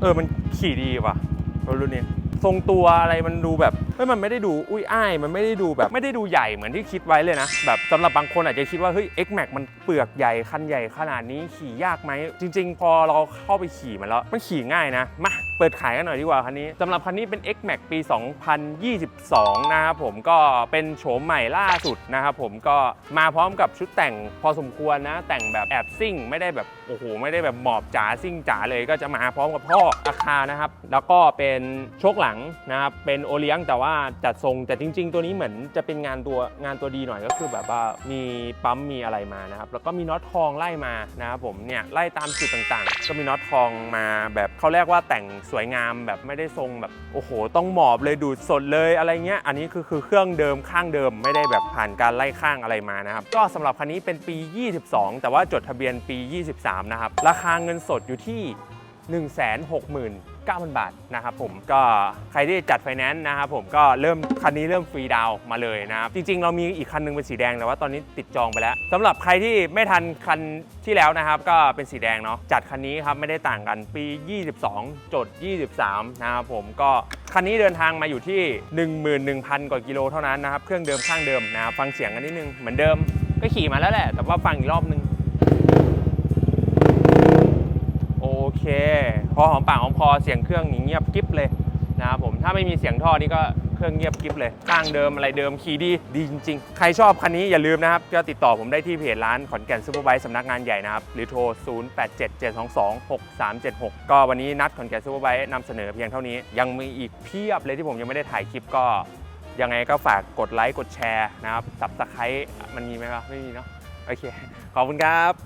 เออมันขี่ดีว่ะรถรุ่นนี้ทรงตัวอะไรมันดูแบบเฮ้ยมันไม่ได้ดูอุ้ยอ้ายมันไม่ได้ดูแบบไม่ได้ดูใหญ่เหมือนที่คิดไว้เลยนะแบบสำหรับบางคนอาจจะคิดว่าเฮ้ย X Max มันเปลือกใหญ่คันใหญ่ขนาดนี้ขี่ยากไหมจริง ๆ พอเราเข้าไปขี่มันแล้วมันขี่ง่ายนะมา เปิดขายกันหน่อยดีกว่าคันนี้สำหรับคันนี้เป็น X Max ปี 2022 นะครับผมก็เป็นโฉมใหม่ล่าสุดนะครับผมก็มาพร้อมกับชุดแต่งพอสมควรนะ แต่งแบบแอบซิ่ง ไม่ได้แบบโอ้โหไม่ได้แบบหมอบจ๋าซิ่งจ๋าเลยก็จะมาพร้อมกับท่อราคานะครับ แล้วก็เป็นโชคหลังนะครับเป็นโอเลี้ยงแต่ว่าจัดทรงแต่จริง ๆ ตัวนี้เหมือนจะเป็นงานตัวงานตัวดีหน่อยก็คือแบบว่ามีปั๊มมีอะไรมานะครับแล้วก็มีน็อตทองไล่มานะครับผมเนี่ยไล่ตามจุดต่างๆ ก็มีน็อตทองมาแบบเขาเรียกว่าแต่งสวยงามแบบไม่ได้ทรงแบบโอ้โห ต้องหมอบเลยดูดสดเลยอะไรเงี้ยอันนี้คือคือเครื่องเดิมข้างเดิมไม่ได้แบบผ่านการไล่ข้างอะไรมานะครับก็สำหรับคันนี้เป็นปี 22 แต่ว่าจดทะเบียนปี 23 นะครับราคาเงินสดอยู่ที่ 160,000 9,000 บาทนะครับผมก็ใครที่จัดไฟแนนซ์นะครับผมก็เริ่มคันนี้เริ่มฟรีดาวมาเลยนะครับจริง ๆ เรามีอีกคันหนึงเป็นสีแดงแต่ว่าตอนนี้ติดจองไปแล้วสำหรับใครที่ไม่ทันคันที่แล้วนะครับก็เป็นสีแดงเนาะจัดคันนี้ครับไม่ได้ต่างกันปี 22จด23นะครับผมก็คันนี้เดินทางมาอยู่ที่ 11,000 กว่ากิโลเท่านั้นนะครับเครื่องเดิมข้างเดิมนะครับฟังเสียงกันนิดนึงเหมือนเดิมก็ขี่มาแล้วแหละ แต่ว่าฟังอีกรอบนึง โอเค พอหอมปากหอมคอเสียงเครื่องนี่เงียบกิ๊บเลยนะครับผมถ้าไม่มีเสียงท่อนี่ก็เครื่องเงียบกิ๊บเลยข้างเดิมอะไรเดิมขี่ดีดีจริง ๆ ใครชอบคันนี้อย่าลืมนะครับ ก็ติดต่อผมได้ที่เพจร้านขอนแก่นซูเปอร์ไบค์สำนักงานใหญ่นะครับ หรือโทร 0877226376 ก็วันนี้นัดขอนแก่นซูเปอร์ไบค์นำเสนอเพียงเท่านี้ ยังมีอีกเพียบเลยที่ผมยังไม่ได้ถ่ายคลิปก็ ยังไงก็ฝากกดไลค์กดแชร์นะครับสับสไครต์มันมีไหมครับไม่มีเนาะโอเคขอบคุณครับ